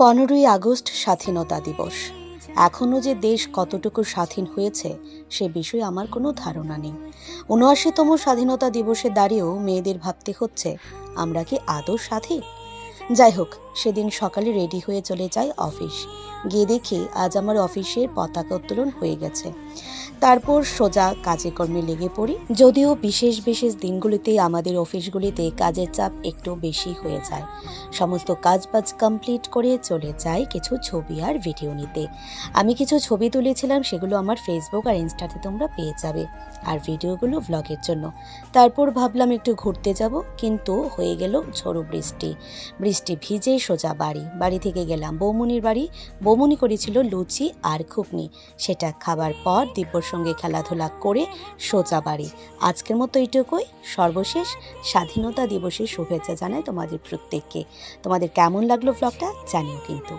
পনেরোই আগস্ট স্বাধীনতা দিবস। এখনও যে দেশ কতটুকু স্বাধীন হয়েছে, সে বিষয়ে আমার কোনো ধারণা নেই। উনআশিতম স্বাধীনতা দিবসে দাঁড়িয়েও মেয়েদের ভাবতে হচ্ছে, আমরা কি আদৌ স্বাধীন? যাই হোক, সেদিন সকালে রেডি হয়ে চলে যাই অফিস। গিয়ে দেখি আজ আমার অফিসের পতাকা উত্তোলন হয়ে গেছে। তারপর সোজা কাজে কর্মে লেগে পড়ি। যদিও বিশেষ বিশেষ দিনগুলিতে আমাদের অফিসগুলিতে কাজের চাপ একটু বেশি হয়ে যায়। সমস্ত কাজ বাজ কমপ্লিট করে চলে যাই কিছু ছবি আর ভিডিও নিতে। আমি কিছু ছবি তুলেছিলাম, সেগুলো আমার ফেসবুক আর ইনস্টাতে তোমরা পেয়ে যাবে। আর ভিডিওগুলো ভ্লগের জন্য। তারপর ভাবলাম একটু ঘুরতে যাব, কিন্তু হয়ে গেল ঝড়ো বৃষ্টি বৃষ্টি ভিজে সোজা বাড়ি। বাড়ি থেকে গেলাম বৌমনির বাড়ি। বৌমনি করেছিল লুচি আর ঘুগনি। সেটা খাবার পর দিব্যর সঙ্গে খেলাধুলা করে সোজা বাড়ি। আজকের মতো এইটুকুই। সর্বশেষ স্বাধীনতা দিবসের শুভেচ্ছা জানাই তোমাদের প্রত্যেককে। তোমাদের কেমন লাগল ব্লগটা জানিও কিন্তু।